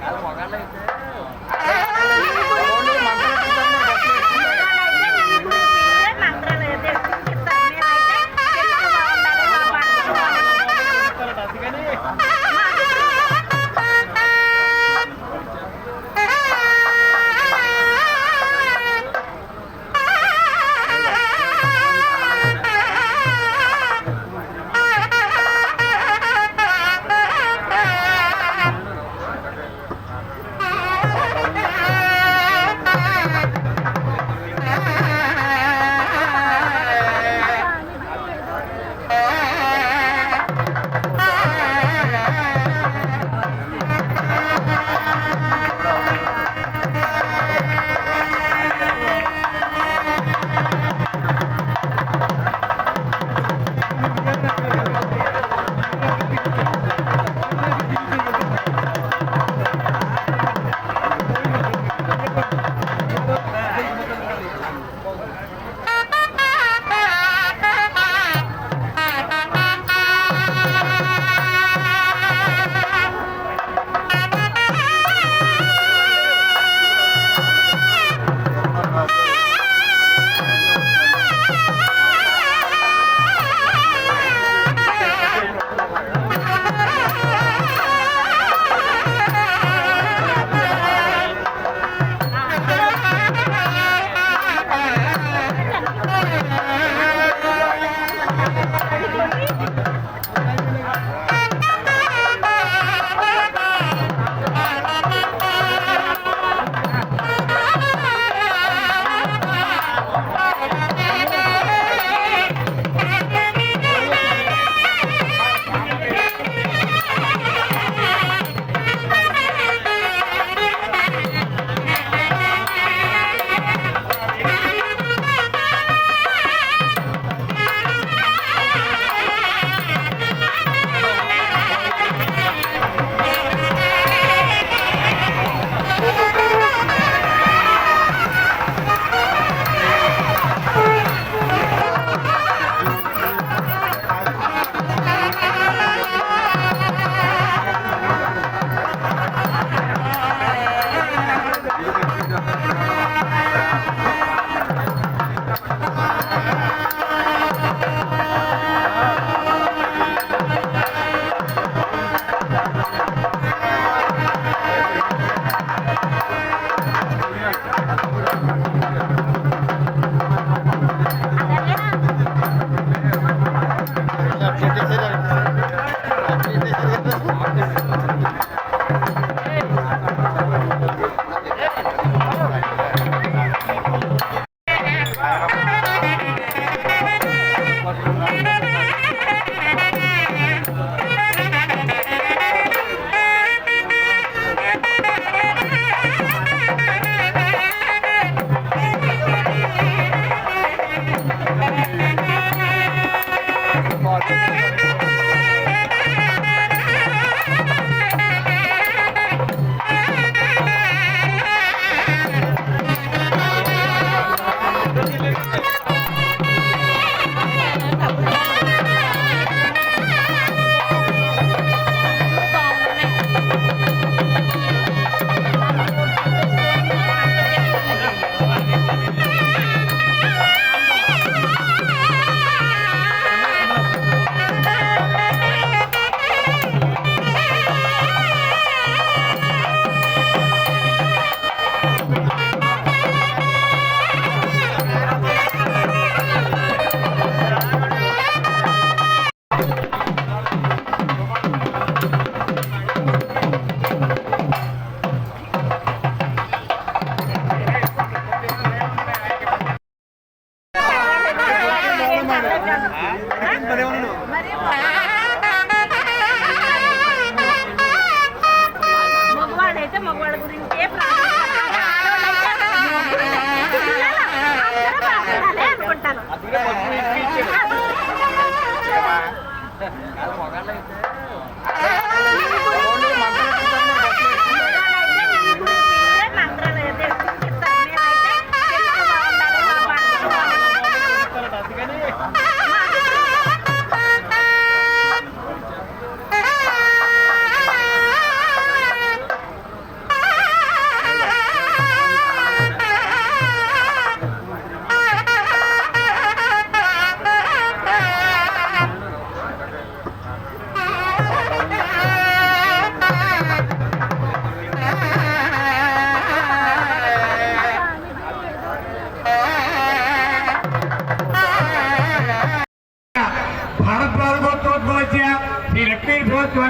เการหมอกันเลย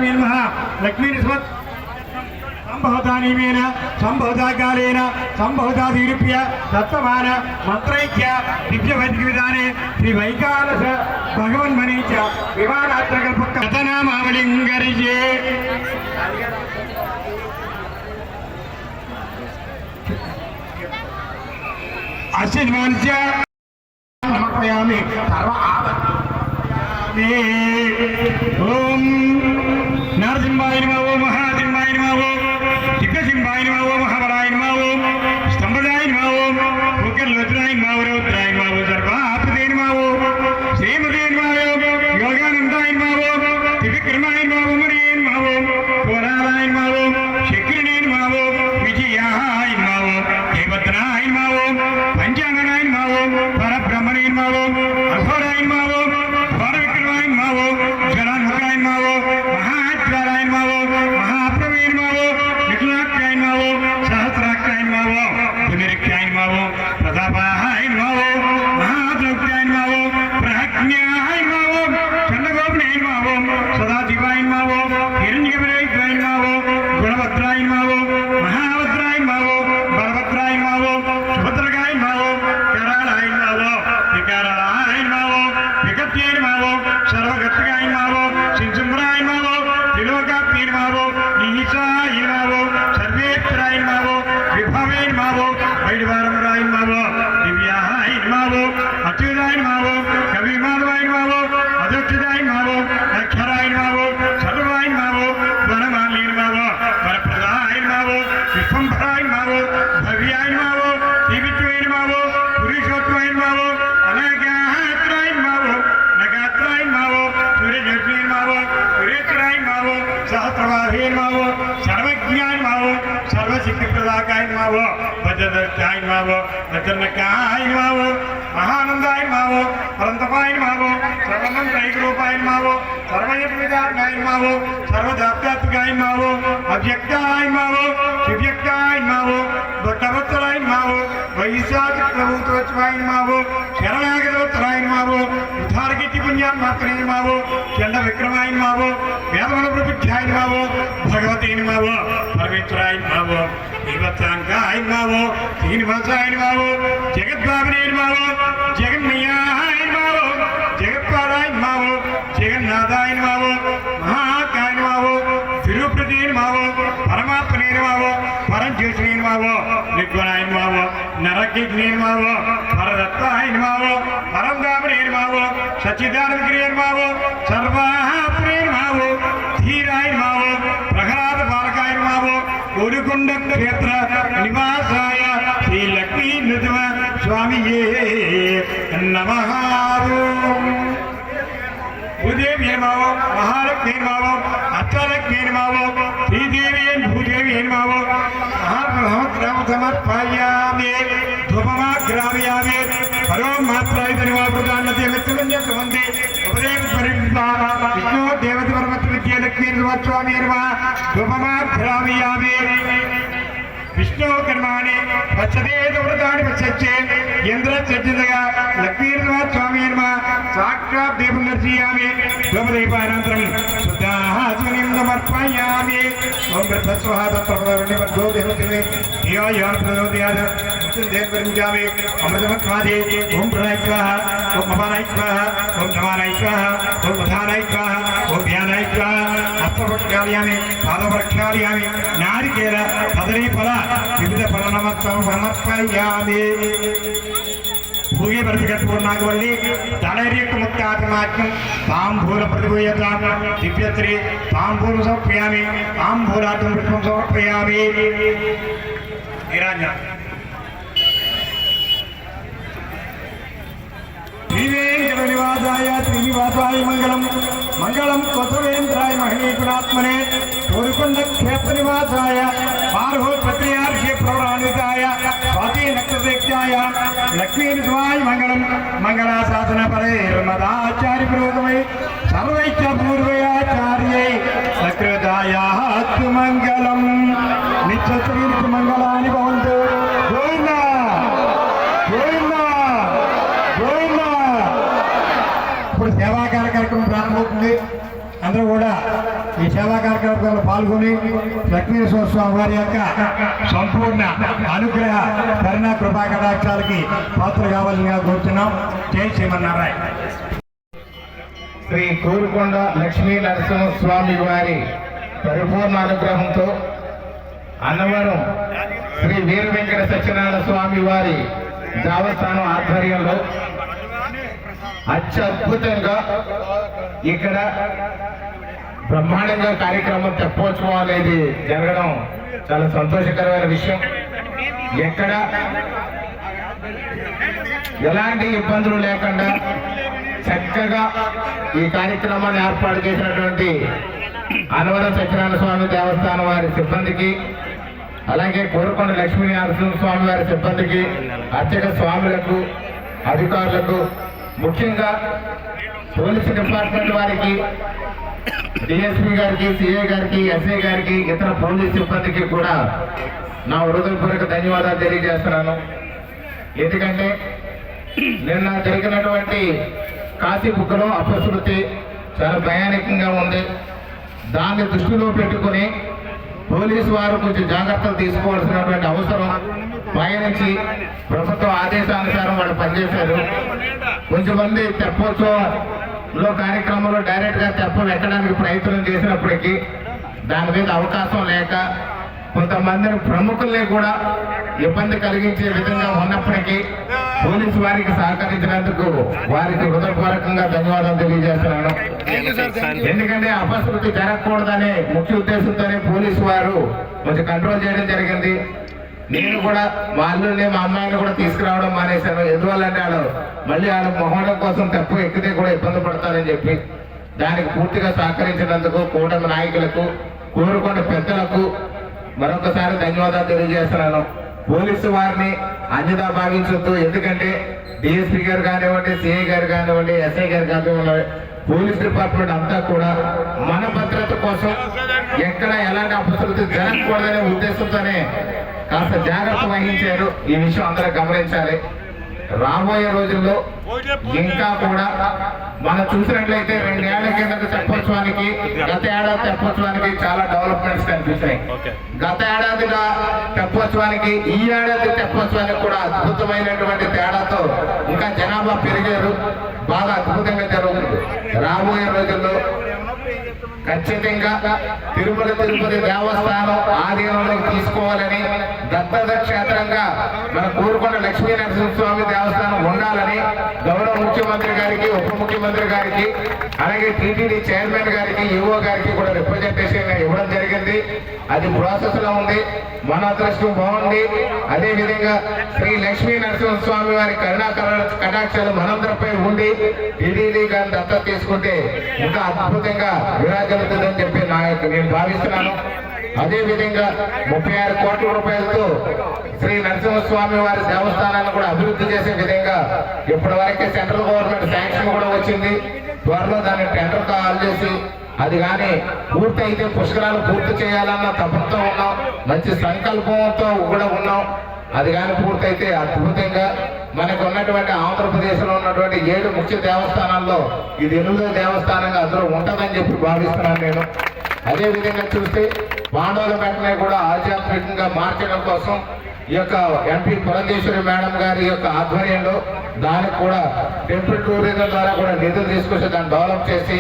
నమః లక్ష్మీ నిస్మత్ సంభవతానీమేన సంభవతాకాలేన సంభవతాదిరుప్య దత్తమాన మంత్రైక్య దివ్యవద్గి విధానే శ్రీ వైకాలస భగవన్మణి చ విమానాత్రకల్ప కథనామావళింగరిజే. అశ్విన్మాంస్య సమర్పయామి. సర్వ ఆపత్తి ఓం Bayramı Bravo. నమ ఓం సహస్రవాహే నమ ఓం సర్వజ్ఞాయ నమ ఓం సర్వశక్తి ప్రదాకాయ నమ ఓం భద్రదత్తాయ నమ ఓం భద్రనకాయ నమ ఓం మహానందాయ నమ ఓం అనంతపాయ నమ ఓం సర్వమంత్రైకరూపాయ నమ ఓం సర్వయజ్ఞాయ నమ ఓం సర్వదాప్యాత్మికాయ నమ ఓం అవ్యక్తాయ నమ ఓం శివ్యక్తాయ నమ ఓం భక్తవత్సరాయ నమ ఓం వైశాఖప్రభుత్వత్వాయ నమ ఓం శరణాగతోత్తరాయ నమ ఓం ఉద్ధారకీర్తి పుణ్యాత్మాత్రే నమ ఓం చండ విక్రమాయ నమ ఓం వేదమల ప్రబుద్ధ్యాయ నమ ఓం భగవతే నమ ఓం పరమేశ్వరాయ నమ ఓం దేవతాంకాయ నమ ఓం శ్రీనివాసాయ నమ ఓం జగద్భావనే నమ ఓం జగన్మయాయ నమ ఓం జగత్పాదాయ నమ ఓం జగన్నాథాయ నమ ఓం మహాకాయ నమ ఓం తిరుపతి నమ ఓం పరమాత్మనే నమ ఓం పరంజ్యోతినే నమ गुरुकुंड क्षेत्र निवासाय श्री लक्ष्मी नृजव स्वामी ये नमः भूदेवी बाबो महालक्ष्मी बाबो अष्टलक्ष्मी श्रीदेवी भूदेवी एन महाप्रभाव ग्राम समर्पयामे धूपमा ग्रामयामे परम मात्रा ధూపమాగ్రామయామి పరో మాత్రాయ ధన్యవాదాన్నతి మిత్రమంది ఉపదేవ పరిపాల విష్ణు దేవత పరమత్వ విద్య లక్ష్మీ స్వామి నమ ధూపమాగ్రామయామి విష్ణు కర్మాణి పచ్చదేత వ్రతాన్ని పచ్చచ్చే ఇంద్ర చర్చితగా లక్ష్మీర్మ స్వామి నమ సాక్షాత్ దీపం దర్శయామి. ధూమదీపానంతరం శుద్ధాత్మనిం సమర్పయామి ఓం వృద్ధస్వహ తత్ప్రభవని మధ్యో ధియో యోన ప్రచోదయాత్. देवकर्मिकामे अमृतमत्वादे ओम प्रणाय स्वाहा ओम भवानाय स्वाहा ओम नमानाय स्वाहा ओम प्रधानाय स्वाहा ओम व्यानाय स्वाहा हस्तप्रक्षालयामि पादप्रक्षालयामि, नारिकेल कदली फल विविध फलनमत्वं समर्पयामि। भूये प्रतिगतपूर्णागवल्ली दलरिक मुक्तात्मात्मं ताम्बूल प्रतिभूयता, दिव्यत्री आत्म समर्पयामि ताम्बूलात्म समर्पयामि। ईरान्या ஜெகநிவாசாய ஸ்ரீனிவாசாய மங்களம் மங்களம் கொசுவேந்திராய மகனீகுணாத்மனே பொறுக்கொண்ட கேப்பநிவாசாய பாரகோ பத்ரியார்ஷிய பிரவராணிதாய பாத்திய நக்ஷத்ரேக்ஷாய லக்ஷ்மீனிதுவாய மங்களம் மங்களாசாசன பரே மதாச்சாரி புரோகமை சர்வைச்ச பூர்வையாச்சாரியை மங்களானி పాల్గొని లక్ష్మీశ్వర స్వామి వారి యొక్క సంపూర్ణ అనుగ్రహ కరుణ కృపా కటాక్షాలకి పాత్ర కావాలని కోరుతున్నాం. జై శ్రీమన్నారాయణ. శ్రీ కోరుకొండ లక్ష్మీ నరసింహస్వామి వారి పరిపూర్ణ అనుగ్రహంతో అన్నవరం శ్రీ వీర వెంకట సత్యనారాయణ స్వామి వారి దేవస్థానం ఆధ్వర్యంలో అత్యద్భుతంగా ఇక్కడ బ్రహ్మాండంగా కార్యక్రమం తెప్పోత్సవం అనేది జరగడం చాలా సంతోషకరమైన విషయం. ఎక్కడ ఎలాంటి ఇబ్బందులు లేకుండా చక్కగా ఈ కార్యక్రమాన్ని ఏర్పాటు చేసినటువంటి అనవర సత్యనారాయణ స్వామి దేవస్థానం వారి సిబ్బందికి అలాగే కోరుకొండ లక్ష్మీ నరసింహ స్వామి వారి సిబ్బందికి అర్చక స్వాములకు అధికారులకు ముఖ్యంగా పోలీసు డిపార్ట్మెంట్ వారికి డిఎస్పీ గారికి సిఏ గారికి ఎస్ఐ గారికి ఇతర పోలీస్ సిబ్బందికి కూడా నా హృదయపూర్వక ధన్యవాదాలు తెలియజేస్తున్నాను. ఎందుకంటే నిన్న జరిగినటువంటి కాశీపుక్కలో అపశృతి చాలా భయానకంగా ఉంది. దాన్ని దృష్టిలో పెట్టుకుని పోలీసు వారు కొంచెం జాగ్రత్తలు తీసుకోవాల్సినటువంటి అవసరం పయనించి ప్రభుత్వ ఆదేశానుసారం వాళ్ళు పనిచేశారు. కొంచెం మంది లో కార్యక్రమంలో డైరెక్ట్గా తెప్ప పెట్టడానికి ప్రయత్నం చేసినప్పటికీ దాని మీద అవకాశం లేక కొంతమంది ప్రముఖుల్ని కూడా ఇబ్బంది కలిగించే విధంగా ఉన్నప్పటికీ పోలీసు వారికి సహకరించినందుకు వారికి హృదయపూర్వకంగా ధన్యవాదాలు తెలియజేస్తున్నాను. ఎందుకంటే అపశృతి జరగకూడదనే ముఖ్య ఉద్దేశంతోనే పోలీసు వారు కొంచెం కంట్రోల్ చేయడం జరిగింది. నేను కూడా మా మా అమ్మాయిని కూడా తీసుకురావడం మానేశాను. ఎందువల్లంటే వాళ్ళు మళ్ళీ వాళ్ళ మొహడం కోసం తప్పు ఎక్కితే కూడా ఇబ్బంది పడతారని చెప్పి దానికి పూర్తిగా సహకరించినందుకు కూటమి నాయకులకు కోరుకున్న పెద్దలకు మరొకసారి ధన్యవాదాలు తెలియజేస్తున్నాను. పోలీసు వారిని అంజదా భావించొద్దు. ఎందుకంటే డిఎస్పీ గారు కానివ్వండి సిఐ గారు కానివ్వండి ఎస్ఐ గారు కానివ్వండి పోలీస్ డిపార్ట్మెంట్ అంతా కూడా మన భద్రత కోసం ఎక్కడ ఎలాంటి అపశృతి జరగకూడదనే ఉద్దేశంతోనే కాస్త జాగ్రత్త వహించారు. ఈ విషయం అందరూ గమనించాలి. రాబోయే రోజుల్లో ఇంకా కూడా మనం చూసినట్లయితే రెండేళ్ళ కిందట తెప్పోత్సవానికి గత ఏడాది తెప్పోత్సవానికి చాలా డెవలప్మెంట్స్ కనిపిస్తాయి గత ఏడాదిగా తెప్పోత్సవానికి ఈ ఏడాది తెప్పోత్సవానికి కూడా అద్భుతమైనటువంటి తేడాతో ఇంకా జనాభా పెరిగారు. బాగా అద్భుతంగా జరుగుతుంది. రాబోయే రోజుల్లో ఖచ్చితంగా తిరుమల తిరుపతి దేవస్థానం ఆధీనంలో తీసుకోవాలని దత్తత క్షేత్రంగా మన కోరుకున్న లక్ష్మీ నరసింహస్వామి దేవస్థానం ముఖ్యమంత్రి గారికి ఉప ముఖ్యమంత్రి గారికి అలాగే టీటీడీ చైర్మన్ గారికి ఈఓ గారికి కూడా రిప్రజెంటేషన్ ఇవ్వడం జరిగింది. అది ప్రాసెస్లో ఉంది. మన అదృష్టం బాగుంది. అదే విధంగా శ్రీ లక్ష్మీ నరసింహస్వామి వారి కరుణా కటాక్షాలు మనందరిపై ఉండి టీటీడీ గారిని దత్తత తీసుకుంటే ఇంకా అద్భుతంగా విరాజలుతుందని చెప్పి నా యొక్క నేను భావిస్తున్నాను. అదే విధంగా ముప్పై ఆరు కోట్ల రూపాయలతో శ్రీ నరసింహస్వామి వారి దేవస్థానాన్ని కూడా అభివృద్ధి చేసే విధంగా ఇప్పటి వరకే సెంట్రల్ గవర్నమెంట్ శాంక్షన్ కూడా వచ్చింది. త్వరలో దాన్ని టెండర్ కాల్ చేసి అది కానీ పూర్తి అయితే పుష్కరాలు పూర్తి చేయాలన్న తపంతో ఉన్నాం. మంచి సంకల్పంతో కూడా ఉన్నాం. అది కానీ పూర్తయితే అద్భుతంగా మనకు ఉన్నటువంటి ఆంధ్రప్రదేశ్లో ఉన్నటువంటి ఏడు ముఖ్య దేవస్థానాల్లో ఇది ఎనిమిదో దేవస్థానంగా అందులో ఉంటుందని చెప్పి భావిస్తున్నాను నేను. అదే విధంగా చూస్తే పాండవుల వెంటనే కూడా ఆధ్యాత్మికంగా మార్చడం కోసం ఈ యొక్క ఎంపీ పురంధేశ్వరి మేడం గారి యొక్క ఆధ్వర్యంలో దానికి కూడా టెంపుల్ టూరిజం ద్వారా కూడా నిధులు తీసుకొచ్చి దాన్ని డెవలప్ చేసి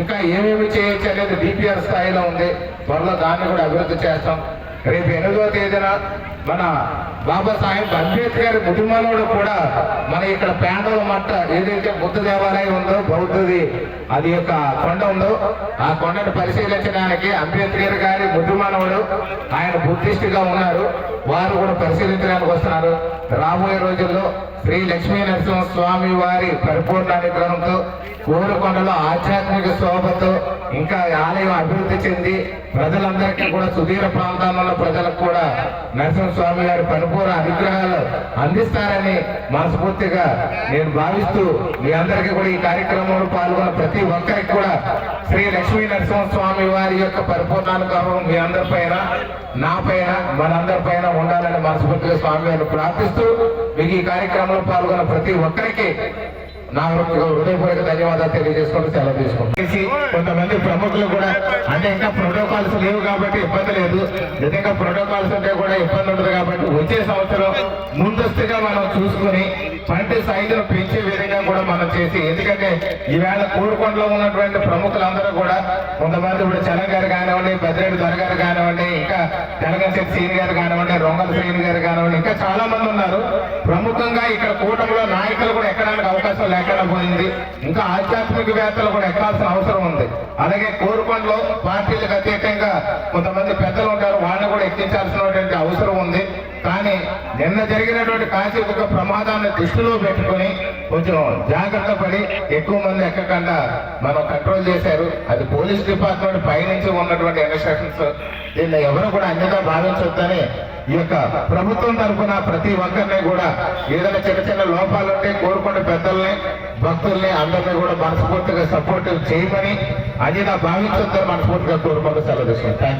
ఇంకా ఏమేమి చేయొచ్చు అనేది డిపిఆర్ స్థాయిలో ఉంది. త్వరలో దాన్ని కూడా అభివృద్ధి చేస్తాం. రేపు ఎనిమిదవ తేదీన మన బాబాసాహెబ్ అంబేద్కర్ ముదిమలోడు కూడా మన ఇక్కడ పేండవ మట్ట ఏదైతే బుద్ధ దేవాలయం ఉందో బౌద్ధది అది యొక్క కొండ ఉందో ఆ కొండను పరిశీలించడానికి అంబేద్కర్ గారి ముద్దుమానవుడు ఆయన బుద్ధిస్టుగా ఉన్నారు. వారు కూడా పరిశీలించడానికి వస్తున్నారు. రాబోయే రోజుల్లో శ్రీ లక్ష్మీ నరసింహ స్వామి వారి పరిపూర్ణ అనుగ్రహంతో కోరుకొండలో ఆధ్యాత్మిక శోభతో ఆలయం అభివృద్ధి చెంది ప్రజలందరికీ కూడా సుదీర ప్రాంతాలలో ప్రజలకు కూడా నరసింహస్వామి గారి పరిపూర్ణ అనుగ్రహాలు అందిస్తారని మనస్ఫూర్తిగా నేను భావిస్తూ మీ అందరికీ కూడా ఈ కార్యక్రమంలో పాల్గొన్న ప్రతి ఒక్కరికి కూడా శ్రీ లక్ష్మీ నరసింహస్వామి వారి యొక్క పరిపూర్ణ అనుగ్రహం మీ అందరి పైన నా పైన మనందరి పైన ఉండాలని మనస్ఫూర్తిగా స్వామి గారిని ప్రార్థిస్తూ మీకు ఈ కార్యక్రమంలో పాల్గొన్న ప్రతి ఒక్కరికి నా హృదయపూర్వక ధన్యవాదాలు తెలియజేసుకుంటూ సెలవు తీసుకుంటాం కొంతమంది ప్రముఖులు కూడా అంటే ఇంకా ప్రోటోకాల్స్ లేవు కాబట్టి ఇబ్బంది లేదు. నిజంగా ప్రోటోకాల్స్ ఉంటే కూడా ఇబ్బంది ఉండదు కాబట్టి వచ్చే సంవత్సరం ముందస్తుగా మనం చూసుకుని పంట సైజును పెంచే విధంగా కూడా మనం చేసి ఎందుకంటే ఈవేళ కోరుకొండలో ఉన్నటువంటి ప్రముఖులందరూ కూడా కొంతమంది ఇప్పుడు చలం గారు కానివ్వండి బద్రెడ్డి దొర గారు కానివ్వండి ఇంకా తెలంగాణ శ్రీని గారు కానివ్వండి రొంగల శ్రీని గారు కానివ్వండి ఇంకా చాలా మంది ఉన్నారు. ప్రముఖంగా ఇక్కడ కూటమిలో నాయకులు కూడా ఎక్కడానికి అవకాశం లేకుండా పోయింది. ఇంకా ఆధ్యాత్మికవేత్తలు కూడా ఎక్కాల్సిన అవసరం ఉంది. అలాగే కోరుకొండలో పార్టీలకు అతీతంగా కొంతమంది పెద్దలు ఉంటారు వాళ్ళని కూడా ఎక్కించాల్సినటువంటి అవసరం ఉంది. కానీ నిన్న జరిగినటువంటి కాశీ ఒక ప్రమాదాన్ని దృష్టిలో పెట్టుకొని కొంచెం జాగ్రత్త పడి ఎక్కువ మంది ఎక్కకుండా మనం కంట్రోల్ చేశారు. అది పోలీస్ డిపార్ట్మెంట్ పైనుంచి ఉన్నటువంటి ఇన్స్ట్రక్షన్స్. దీన్ని ఎవరు కూడా అన్యగా భావించొద్దని ఈ యొక్క ప్రభుత్వం తరఫున ప్రతి ఒక్కరిని కూడా ఏదైనా చిన్న చిన్న లోపాలు ఉంటే కోరుకున్న పెద్దల్ని భక్తుల్ని అందరినీ కూడా మనస్ఫూర్తిగా సపోర్ట్ చేయమని అన్యగా భావించొద్దని మనస్ఫూర్తిగా కోరుకుంటూ సెలవు తీసుకుంటాం